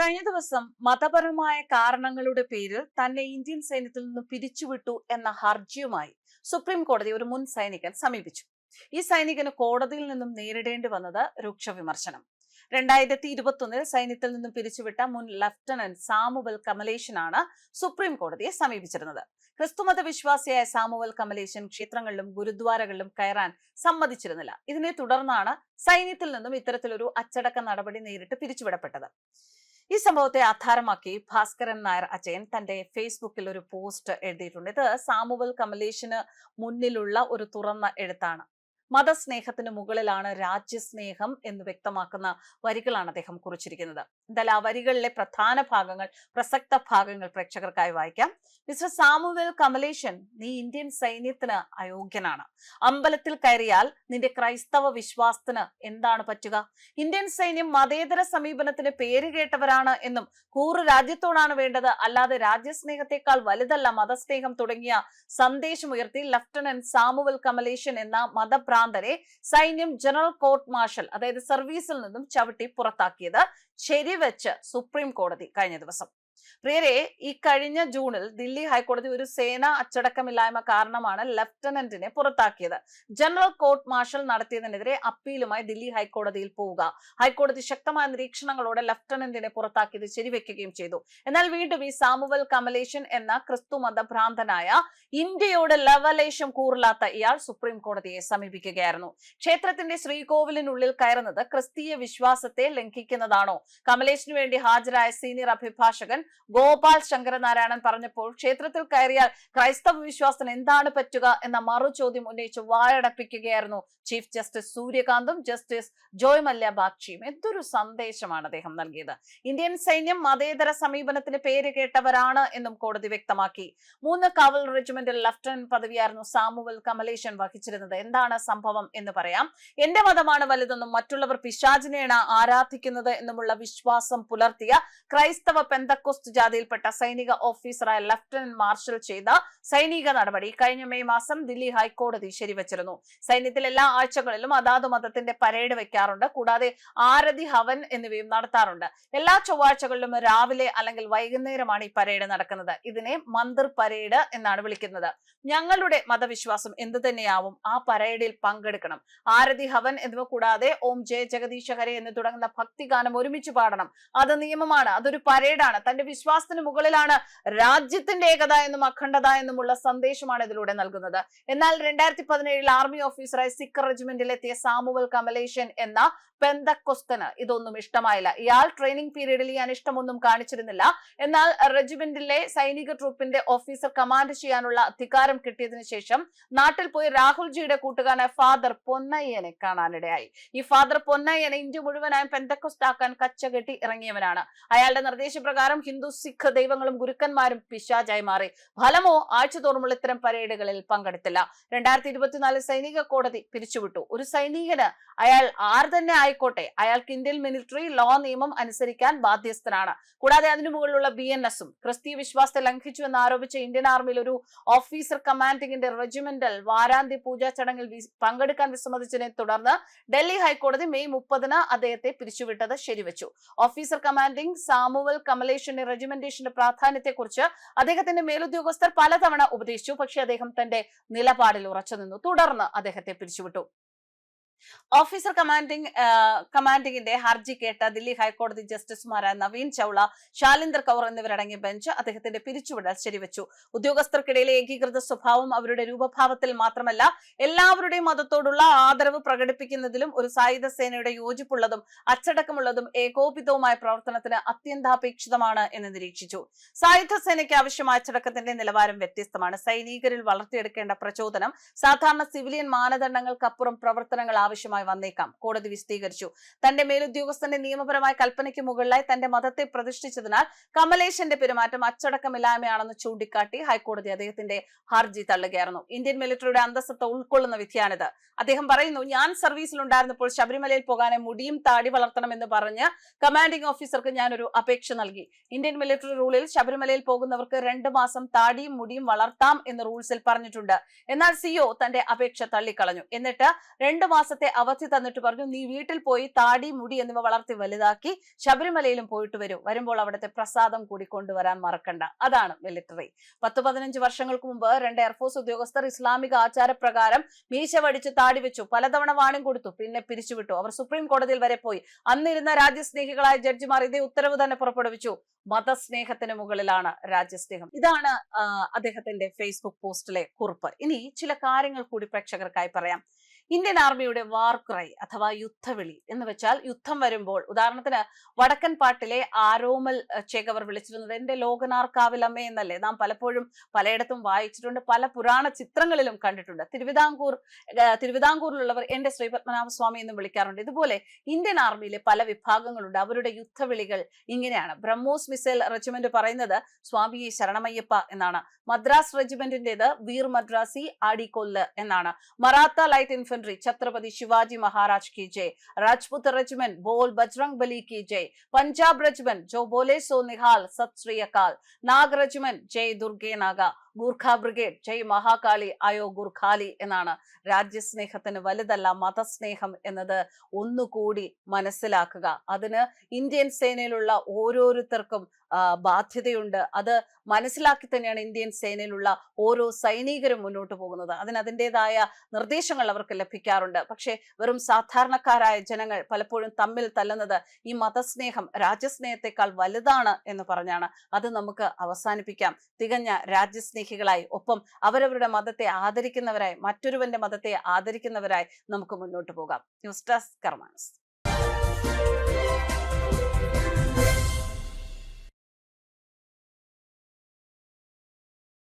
കഴിഞ്ഞ ദിവസം മതപരമായ കാരണങ്ങളുടെ പേരിൽ തന്നെ ഇന്ത്യൻ സൈന്യത്തിൽ നിന്ന് പിരിച്ചുവിട്ടു എന്ന ഹർജിയുമായി സുപ്രീം കോടതി ഒരു മുൻ സൈനികൻ സമീപിച്ചു. ഈ സൈനികന് കോടതിയിൽ നിന്നും നേരിടേണ്ടി വന്നത് രൂക്ഷ വിമർശനം. രണ്ടായിരത്തി ഇരുപത്തൊന്നിൽ സൈന്യത്തിൽ നിന്നും പിരിച്ചുവിട്ട മുൻ ലഫ്റ്റനന്റ് സാമുവൽ കമലേഷനാണ് സുപ്രീം കോടതിയെ സമീപിച്ചിരുന്നത്. ക്രിസ്തുമത വിശ്വാസിയായ സാമുവൽ കമലേശൻ ക്ഷേത്രങ്ങളിലും ഗുരുദ്വാരകളിലും കയറാൻ സമ്മതിച്ചിരുന്നില്ല. ഇതിനെ തുടർന്നാണ് സൈന്യത്തിൽ നിന്നും ഇത്തരത്തിലൊരു അച്ചടക്ക നടപടി നേരിട്ട് പിരിച്ചുവിടപ്പെട്ടത്. ഈ സംഭവത്തെ ആധാരമാക്കി ഭാസ്കരൻ നായർ അജയൻ തന്റെ ഫേസ്ബുക്കിൽ ഒരു പോസ്റ്റ് എഴുതിയിട്ടുണ്ട്. ഇത് സാമുവൽ കമലേഷിന് മുന്നിലുള്ള ഒരു തുറന്ന എഴുത്താണ്. മതസ്നേഹത്തിന് മുകളിലാണ് രാജ്യസ്നേഹം എന്ന് വ്യക്തമാക്കുന്ന വരികളാണ് അദ്ദേഹം കുറിച്ചിരിക്കുന്നത്. ആ വരികളിലെ പ്രധാന ഭാഗങ്ങൾ പ്രസക്ത ഭാഗങ്ങൾ പ്രേക്ഷകർക്കായി വായിക്കാം. മിസ്റ്റർ സാമുവൽ കമലേഷൻ നീ ഇന്ത്യൻ സൈന്യത്തിന് അയോഗ്യനാണ്. അമ്പലത്തിൽ കയറിയാൽ നിന്റെ ക്രൈസ്തവ വിശ്വാസത്തിന് എന്താണ് പറ്റുക? ഇന്ത്യൻ സൈന്യം മതേതര സമീപനത്തിന് പേര് കേട്ടവരാണ് എന്നും കൂറു രാജ്യത്തോടാണ് വേണ്ടത്. അല്ലാതെ രാജ്യസ്നേഹത്തെക്കാൾ വലുതല്ല മതസ്നേഹം തുടങ്ങിയ സന്ദേശമുയർത്തി ലഫ്റ്റനന്റ് സാമുവൽ കമലേഷൻ എന്ന മതഭ്രാന്തരെ സൈന്യം ജനറൽ കോർട്ട് മാർഷൽ അതായത് സർവീസിൽ നിന്നും ചവിട്ടി പുറത്താക്കിയത് ശരിവെച്ച് സുപ്രീം കോടതി കഴിഞ്ഞ ദിവസം. പ്രിയരെ ഈ കഴിഞ്ഞ ജൂണിൽ ദില്ലി ഹൈക്കോടതി ഒരു സേനാ അച്ചടക്കമില്ലായ്മ കാരണമാണ് ലഫ്റ്റനന്റിനെ പുറത്താക്കിയത്. ജനറൽ കോർട്ട് മാർഷൽ നടത്തിയതിനെതിരെ അപ്പീലുമായി ദില്ലി ഹൈക്കോടതിയിൽ പോവുക. ഹൈക്കോടതി ശക്തമായ നിരീക്ഷണങ്ങളോടെ ലഫ്റ്റനന്റിനെ പുറത്താക്കിയത് ശരിവെക്കുകയും ചെയ്തു. എന്നാൽ വീണ്ടും ഈ സാമുവൽ കമലേഷൻ എന്ന ക്രിസ്തു മതഭ്രാന്തനായ ഇന്ത്യയുടെ ലവലേശം കൂറില്ലാത്ത ഇയാൾ സുപ്രീം കോടതിയെ സമീപിക്കുകയായിരുന്നു. ക്ഷേത്രത്തിന്റെ ശ്രീകോവിലിനുള്ളിൽ കയറുന്നത് ക്രിസ്തീയ വിശ്വാസത്തെ ലംഘിക്കുന്നതാണോ? കമലേഷിനു വേണ്ടി ഹാജരായ സീനിയർ അഭിഭാഷകൻ ഗോപാൽ ശങ്കരനാരായണൻ പറഞ്ഞപ്പോൾ ക്ഷേത്രത്തിൽ കയറിയാൽ ക്രൈസ്തവ വിശ്വാസത്തിന് എന്താണ് പറ്റുക എന്ന മറു ചോദ്യം ഉന്നയിച്ച് വാഴടപ്പിക്കുകയായിരുന്നു ചീഫ് ജസ്റ്റിസ് സൂര്യകാന്തും ജസ്റ്റിസ് ജോയ് മല്യ ബാഗ്ചിയും എന്തൊരു സന്ദേശമാണ് അദ്ദേഹം നൽകിയത്. ഇന്ത്യൻ സൈന്യം മതേതര സമീപനത്തിന് പേര് കേട്ടവരാണ് എന്നും കോടതി വ്യക്തമാക്കി. മൂന്ന് കാവൽ റെജിമെന്റിൽ ലഫ്റ്റനന്റ് പദവിയായിരുന്നു സാമുവൽ കമലേശൻ വഹിച്ചിരുന്നത്. എന്താണ് സംഭവം എന്ന് പറയാം. എന്റെ മതമാണ് വലുതെന്നും മറ്റുള്ളവർ പിശാചിനെയാണ് ആരാധിക്കുന്നത് എന്നുമുള്ള വിശ്വാസം പുലർത്തിയ ക്രൈസ്തവ പെന്തക്കോസ്റ്റ് ജാതിയിൽപ്പെട്ട സൈനിക ഓഫീസറായ ലഫ്റ്റനന്റ് മാർഷൽ ചെയ്ത സൈനിക നടപടി കഴിഞ്ഞ മെയ് മാസം ദില്ലി ഹൈക്കോടതി ശരിവച്ചിരുന്നു. സൈന്യത്തിൽ എല്ലാ ആഴ്ചകളിലും അതാത് മതത്തിന്റെ പരേഡ് വെക്കാറുണ്ട്. കൂടാതെ ആരതി ഹവൻ എന്നിവയും നടത്താറുണ്ട്. എല്ലാ ചൊവ്വാഴ്ചകളിലും രാവിലെ അല്ലെങ്കിൽ വൈകുന്നേരമാണ് ഈ പരേഡ് നടക്കുന്നത്. ഇതിനെ മന്ദിർ പരേഡ് എന്നാണ് വിളിക്കുന്നത്. ഞങ്ങളുടെ മതവിശ്വാസം എന്തു തന്നെയാവും ആ പരേഡിൽ പങ്കെടുക്കണം. ആരതി ഹവൻ എന്നിവ കൂടാതെ ഓം ജയ ജഗദീശ ഹരെ എന്ന് തുടങ്ങുന്ന ഭക്തിഗാനം ഒരുമിച്ച് പാടണം. അത് നിയമമാണ്. അതൊരു പരേഡാണ്. തന്റെ വിശ്വാസത്തിന് മുകളിലാണ് രാജ്യത്തിന്റെ ഏകത എന്നും അഖണ്ഡത എന്നുമുള്ള സന്ദേശമാണ് ഇതിലൂടെ നൽകുന്നത്. എന്നാൽ രണ്ടായിരത്തി പതിനേഴിൽ ആർമി ഓഫീസറായി സിഖ് റെജിമെന്റിൽ എത്തിയ സാമുവൽ കമലേഷൻ എന്ന പെന്തക്കൊസ്തന് ഇതൊന്നും ഇഷ്ടമായില്ല. ഇയാൾ ട്രെയിനിങ് പീരീഡിൽ ഈ അനിഷ്ടമൊന്നും കാണിച്ചിരുന്നില്ല. എന്നാൽ റെജിമെന്റിലെ സൈനിക ട്രൂപ്പിന്റെ ഓഫീസർ കമാൻഡ് ചെയ്യാനുള്ള അധികാരം കിട്ടിയതിനു ശേഷം നാട്ടിൽ പോയി രാഹുൽജിയുടെ കൂട്ടുകാരനായ ഫാദർ പൊന്നയ്യനെ കാണാനിടയായി. ഈ ഫാദർ പൊന്നയ്യനെ ഇന്ത്യ മുഴുവനായും പെന്തക്കൊസ്റ്റ് ആക്കാൻ കച്ചകെട്ടി ഇറങ്ങിയവനാണ്. അയാളുടെ നിർദ്ദേശപ്രകാരം ഹിന്ദു സിഖ് ദൈവങ്ങളും ഗുരുക്കന്മാരും പിശാചായി മാറി. ഫലമോ ആഴ്ചതോറുമുള്ള ഇത്തരം പരേഡുകളിൽ പങ്കെടുത്തില്ല. രണ്ടായിരത്തി ഇരുപത്തിനാല് സൈനിക കോടതി പിരിച്ചുവിട്ടു. ഒരു സൈനികന് അയാൾ ആർ തന്നെ ആയിക്കോട്ടെ. അയാൾക്ക് ഇന്ത്യൻ മിലിറ്ററി ലോ നിയമം അനുസരിക്കാൻ ബാധ്യസ്ഥനാണ്. കൂടാതെ അതിനു മുകളിലുള്ള ബി എൻ എസും ക്രിസ്തീയ വിശ്വാസത്തെ ലംഘിച്ചു എന്ന് ആരോപിച്ച ഇന്ത്യൻ ആർമിയിൽ ഒരു ഓഫീസർ കമാൻഡിങ്ങിന്റെ റെജിമെന്റൽ വാരാന്ത്യ പൂജാ ചടങ്ങിൽ പങ്കെടുക്കാൻ വിസമ്മതിച്ചതിനെ തുടർന്ന് ഡൽഹി ഹൈക്കോടതി മെയ് മുപ്പതിന് അദ്ദേഹത്തെ പിരിച്ചുവിട്ടത് ശരിവച്ചു. ഓഫീസർ കമാൻഡിംഗ് സാമുവൽ കമലേഷിന്റെ റെജിമെന്റേഷന്റെ പ്രാധാന്യത്തെക്കുറിച്ച് അദ്ദേഹത്തിന്റെ മേലുദ്യോഗസ്ഥർ പലതവണ ഉപദേശിച്ചു. പക്ഷേ അദ്ദേഹം തന്റെ നിലപാടിൽ ഉറച്ചു നിന്നു. തുടർന്ന് അദ്ദേഹത്തെ പിരിച്ചുവിട്ടു. ഓഫീസർ കമാൻഡിംഗ് കമാൻഡിങ്ങിന്റെ ഹർജി കേട്ട ദില്ലി ഹൈക്കോടതി ജസ്റ്റിസുമാരായ നവീൻ ചൌള ശാലിന്ദർ കൗർ എന്നിവരടങ്ങിയ ബെഞ്ച് അദ്ദേഹത്തിന്റെ പിരിച്ചുവിടൽ ശരിവച്ചു. ഉദ്യോഗസ്ഥർക്കിടയിലെ ഏകീകൃത സ്വഭാവം അവരുടെ രൂപഭാവത്തിൽ മാത്രമല്ല എല്ലാവരുടെയും മതത്തോടുള്ള ആദരവ് പ്രകടിപ്പിക്കുന്നതിലും ഒരു സായുധ സേനയുടെ യോജിപ്പുള്ളതും അച്ചടക്കമുള്ളതും ഏകോപിതവുമായ പ്രവർത്തനത്തിന് അത്യന്താപേക്ഷിതമാണ് എന്ന് നിരീക്ഷിച്ചു. സായുധ സേനയ്ക്ക് ആവശ്യമായ അച്ചടക്കത്തിന്റെ നിലവാരം വ്യത്യസ്തമാണ്. സൈനികരിൽ വളർത്തിയെടുക്കേണ്ട പ്രചോദനം സാധാരണ സിവിലിയൻ മാനദണ്ഡങ്ങൾക്കപ്പുറം പ്രവർത്തനങ്ങൾ ആവശ്യമായി വന്നേക്കാം. കോടതി വിശദീകരിച്ചു. തന്റെ മേലുദ്യോഗസ്ഥന്റെ നിയമപരമായ കൽപ്പനയ്ക്ക് മുകളിലായി തന്റെ മതത്തെ പ്രതിഷ്ഠിച്ചതിനാൽ കമലേശന്റെ പെരുമാറ്റം അച്ചടക്കമില്ലായ്മയാണെന്ന് ചൂണ്ടിക്കാട്ടി ഹൈക്കോടതി അദ്ദേഹത്തിന്റെ ഹർജി തള്ളുകയായിരുന്നു. ഇന്ത്യൻ മിലിറ്ററിയുടെ അന്തസ്സത്ത ഉൾക്കൊള്ളുന്ന വിധിയാണിത്. അദ്ദേഹം പറയുന്നു ഞാൻ സർവീസിലുണ്ടായിരുന്നപ്പോൾ ശബരിമലയിൽ പോകാനെ മുടിയും താടി വളർത്തണമെന്ന് പറഞ്ഞ് കമാൻഡിംഗ് ഓഫീസർക്ക് ഞാനൊരു അപേക്ഷ നൽകി. ഇന്ത്യൻ മിലിറ്ററി റൂളിൽ ശബരിമലയിൽ പോകുന്നവർക്ക് രണ്ട് മാസം താടിയും മുടിയും വളർത്താം എന്ന് റൂൾസിൽ പറഞ്ഞിട്ടുണ്ട്. എന്നാൽ സിഒ തന്റെ അപേക്ഷ തള്ളിക്കളഞ്ഞു. എന്നിട്ട് രണ്ടു മാസത്തെ മാസത്തെ അവധി തന്നിട്ട് പറഞ്ഞു നീ വീട്ടിൽ പോയി താടി മുടി എന്നിവ വളർത്തി വലുതാക്കി ശബരിമലയിലും പോയിട്ട് വരൂ. വരുമ്പോൾ അവിടുത്തെ പ്രസാദം കൂടി കൊണ്ടുവരാൻ മറക്കണ്ട. അതാണ് മിലിറ്ററി പത്ത് പതിനഞ്ച് വർഷങ്ങൾക്ക് മുമ്പ് രണ്ട് എയർഫോഴ്സ് ഉദ്യോഗസ്ഥർ ഇസ്ലാമിക ആചാരപ്രകാരം മീശ വടിച്ച് താടി വെച്ചു. പലതവണ വാണിംഗ് കൊടുത്തു. പിന്നെ പിരിച്ചുവിട്ടു അവർ സുപ്രീം കോടതിയിൽ വരെ പോയി. അന്നിരുന്ന രാജ്യസ്നേഹികളായ ജഡ്ജിമാർ ഇതേ ഉത്തരവ് തന്നെ പുറപ്പെടുവിച്ചു. മതസ്നേഹത്തിന് മുകളിലാണ് രാജ്യസ്നേഹം. ഇതാണ് അദ്ദേഹത്തിന്റെ ഫേസ്ബുക്ക് പോസ്റ്റിലെ കുറിപ്പ്. ഇനി ചില കാര്യങ്ങൾ കൂടി പ്രേക്ഷകർക്കായി പറയാം. ഇന്ത്യൻ ആർമിയുടെ വാർക്രൈ അഥവാ യുദ്ധവിളി എന്ന് വെച്ചാൽ യുദ്ധം വരുമ്പോൾ ഉദാഹരണത്തിന് വടക്കൻ പാട്ടിലെ ആരോമൽ ചേകവർ വിളിച്ചിരുന്നത് എന്റെ ലോകനാർക്കാവിലമ്മ എന്നല്ലേ നാം പലപ്പോഴും പലയിടത്തും വായിച്ചിട്ടുണ്ട് പല പുരാണ ചിത്രങ്ങളിലും കണ്ടിട്ടുണ്ട്. തിരുവിതാംകൂർ തിരുവിതാംകൂറിലുള്ളവർ എന്റെ ശ്രീ പത്മനാഭസ്വാമി എന്നും വിളിക്കാറുണ്ട്. ഇതുപോലെ ഇന്ത്യൻ ആർമിയിലെ പല വിഭാഗങ്ങളുണ്ട്. അവരുടെ യുദ്ധവിളികൾ ഇങ്ങനെയാണ്. ബ്രഹ്മോസ് മിസൈൽ റെജിമെന്റ് പറയുന്നത് സ്വാമി ശരണമയ്യപ്പ എന്നാണ്. മദ്രാസ് റെജിമെന്റിന്റേത് വീർ മദ്രാസി ആടിക്കൊല്ല് എന്നാണ്. മറാത്ത ലൈറ്റ് तंत्र छत्रपति शिवाजी महाराज की जय, राजपूत रजमेंट बोल बजरंग बली की जय, पंजाब रजमेंट जो बोले सो निहाल, सत श्री अकाल, नाग रजमेंट जय दुर्गे नागा। ഗൂർഖ ബ്രിഗേഡ് ജയ് മഹാകാളി അയോ ഗുർഖാലി എന്നാണ്. രാജ്യസ്നേഹത്തിന് വലുതല്ല മതസ്നേഹം എന്നത് ഒന്നുകൂടി മനസ്സിലാക്കുക. അതിന് ഇന്ത്യൻ സേനയിലുള്ള ഓരോരുത്തർക്കും ബാധ്യതയുണ്ട്. അത് മനസ്സിലാക്കി തന്നെയാണ് ഇന്ത്യൻ സേനയിലുള്ള ഓരോ സൈനികരും മുന്നോട്ട് പോകുന്നത്. അതിന് അതിന്റെതായ നിർദ്ദേശങ്ങൾ അവർക്ക് ലഭിക്കാറുണ്ട്. പക്ഷേ വെറും സാധാരണക്കാരായ ജനങ്ങൾ പലപ്പോഴും തമ്മിൽ തല്ലുന്നത് ഈ മതസ്നേഹം രാജ്യസ്നേഹത്തെക്കാൾ വലുതാണ് എന്ന് പറഞ്ഞാണ്. അത് നമുക്ക് അവസാനിപ്പിക്കാം. തികഞ്ഞ രാജ്യസ്നേഹികളായി ഒപ്പം അവരവരുടെ മതത്തെ ആദരിക്കുന്നവരായി മറ്റൊരുവന്റെ മതത്തെ ആദരിക്കുന്നവരായി നമുക്ക് മുന്നോട്ട് പോകാം. News desk Karma news.